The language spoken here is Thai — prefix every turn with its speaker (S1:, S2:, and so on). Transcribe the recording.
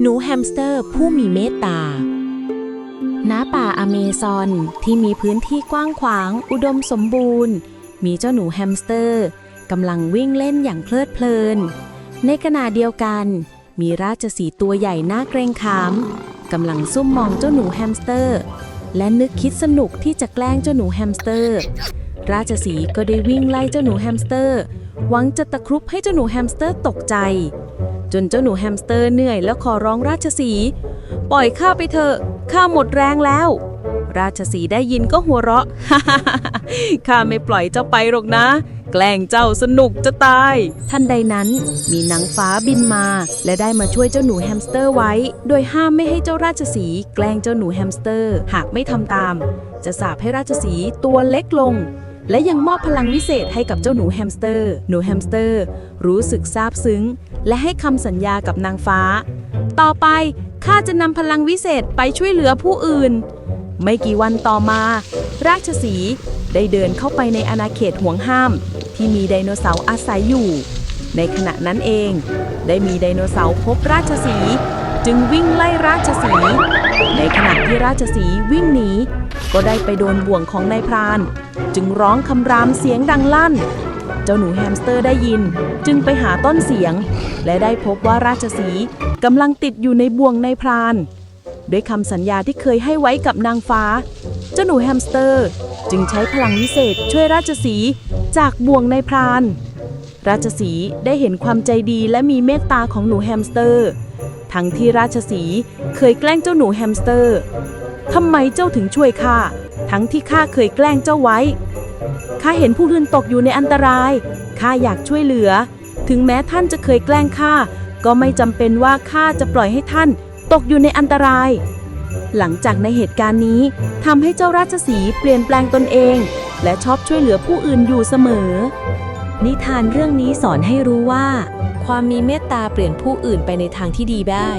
S1: หนูแฮมสเตอร์ผู้มีเมตตา ณ ป่าอเมซอนที่มีพื้นที่กว้างขวาง อุดมสมบูรณ์ มีเจ้าหนูแฮมสเตอร์กำลังวิ่งเล่นอย่างเพลิดเพลิน ในขณะเดียวกัน มีราชสีตัวใหญ่น่าเกรงขามกำลังซุ่มมองเจ้าหนูแฮมสเตอร์ และนึกคิดสนุกที่จะแกล้งเจ้าหนูแฮมสเตอร์ ราชสีก็ได้วิ่งไล่เจ้าหนูแฮมสเตอร์ หวังจะตะครุบให้เจ้าหนูแฮมสเตอร์ตกใจ จนเจ้าหนูแฮมสเตอร์เหนื่อยแล้วขอร้องราชสีปล่อยข้าไปเถอะข้าหมดแรงแล้ว ราชสีได้ยินก็หัวเราะข้าไม่ปล่อยเจ้าไปหรอกนะ แกล้งเจ้าสนุกจะตาย ทันใดนั้น มีนางฟ้าบินมา และได้มาช่วยเจ้าหนูแฮมสเตอร์ไว้ โดยห้ามไม่ให้เจ้าราชสีแกล้งเจ้าหนูแฮมสเตอร์ หากไม่ทำตาม จะสาปให้ราชสีตัวเล็กลง และยังมอบพลังวิเศษให้กับเจ้าหนูแฮมสเตอร์ หนูแฮมสเตอร์ รู้สึกซาบซึ้ง และให้คำสัญญากับนางฟ้า ต่อไปข้าจะนำพลังวิเศษไปช่วยเหลือผู้อื่น ไม่กี่วันต่อมา ราชสีได้เดินเข้าไปในอาณาเขตห่วงห้าม ที่มีไดโนเสาร์อาศัยอยู่ ในขณะนั้นเอง ได้มีไดโนเสาร์พบราชสี จึงวิ่งไล่ราชสี ในขณะที่ราชสีวิ่งหนีก็ได้ไปโดนบ่วงของนายพราน จึงร้องคำรามเสียงดังลั่น เจ้าหนูแฮมสเตอร์ได้ยิน จึงไปหาต้นเสียง และได้พบว่าราชสีกำลังติดอยู่ในบ่วงนายพรานด้วยคำสัญญาที่เคยให้ไว้กับนางฟ้า เจ้าหนูแฮมสเตอร์ จึงใช้พลังวิเศษช่วยราชสีจากบ่วงในพราน ราชสีได้เห็นความใจดีและมีเมตตาของหนูแฮมสเตอร์ ทั้งที่ราชสีเคยแกล้งเจ้าหนูแฮมสเตอร์ทำไมเจ้าถึงช่วยข้าทั้งที่ข้าเคยแกล้งเจ้าไว้ข้าเห็นผู้อื่นตกอยู่ในอันตรายข้าอยากช่วยเหลือ ถึงแม้ท่านจะเคยแกล้งข้าก็ไม่จำเป็นว่าข้าจะปล่อยให้ท่านตกอยู่ในอันตราย หลังจากในเหตุการณ์นี้ทำให้เจ้าราชสีเปลี่ยนแปลงตนเอง และชอบช่วยเหลือผู้อื่นอยู่เสมอ นิทานเรื่องนี้สอนให้รู้ว่า ความมีเมตตาเปลี่ยนผู้อื่นไปในทางที่ดีได้